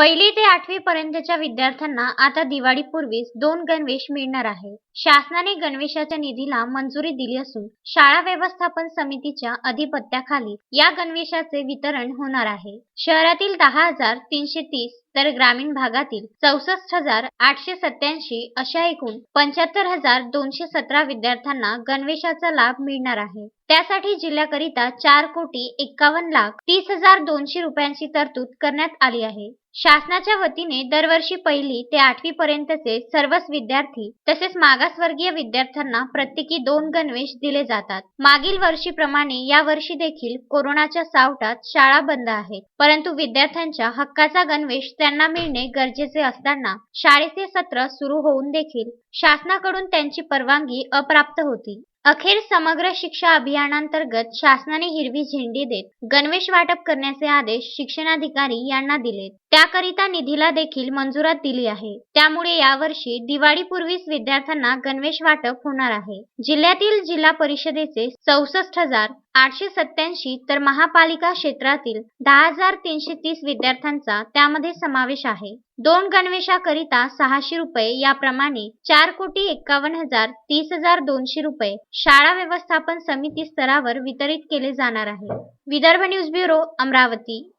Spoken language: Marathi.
पहिली ते आठवी पर्यंतच्या विद्यार्थ्यांना आता दिवाळीपूर्वीच दोन गणवेश मिळणार आहे. शासनाने गणवेशाच्या निधीला मंजुरी दिली असून शाळा व्यवस्थापन समितीच्या अधिपत्याखाली या गणवेशाचे वितरण होणार आहे. शहरातील दहा हजार तीनशे तीस तर ग्रामीण भागातील चौसष्ट हजार आठशे सत्याऐंशी अशा एकूण पंच्याहत्तर हजार दोनशे सतरा विद्यार्थ्यांना गणवेशाचा लाभ मिळणार आहे. त्यासाठी जिल्ह्याकरिता चार कोटी एक्कावन्न लाख तीस हजार दोनशे रुपयांची तरतूद करण्यात आली आहे. शासनाच्या वतीने दरवर्षी पहिली ते आठवी पर्यंतचे सर्वच विद्यार्थी तसेच मागासवर्गीय विद्यार्थ्यांना प्रत्येकी दोन गणवेश दिले जातात. मागील वर्षीप्रमाणे या वर्षी देखील कोरोनाच्या सावटात शाळा बंद आहेत. परंतु विद्यार्थ्यांच्या हक्काचा गणवेश त्यांना मिळणे गरजेचे असताना शाळेचे सत्र सुरू होऊन देखील शासनाकडून त्यांची परवानगी अप्राप्त होती. अखेर समग्र शिक्षा अभियानांतर्गत शासनाने हिरवी झेंडी देत गणवेश वाटप करण्याचे आदेश शिक्षणाधिकारी यांना दिलेत त्याकरिता निधीला देखील मंजुरात दिली आहे. त्यामुळे यावर्षी दिवाळीपूर्वीच विद्यार्थ्यांना गणवेश वाटप होणार आहे. जिल्ह्यातील जिल्हा परिषदेचे चौसष्ट हजार आठशे सत्याऐंशी तर महापालिका क्षेत्रातील दहा हजार तीनशे तीस विद्यार्थ्यांचा त्यामध्ये समावेश आहे. दोन गणवेशाकरिता सहाशे रुपये याप्रमाणे चार कोटी एक्कावन्न हजार तीस हजार दोनशे रुपये शाळा व्यवस्थापन समिती स्तरावर वितरित केले जाणार आहे. Vidarbha news bureau Amravati.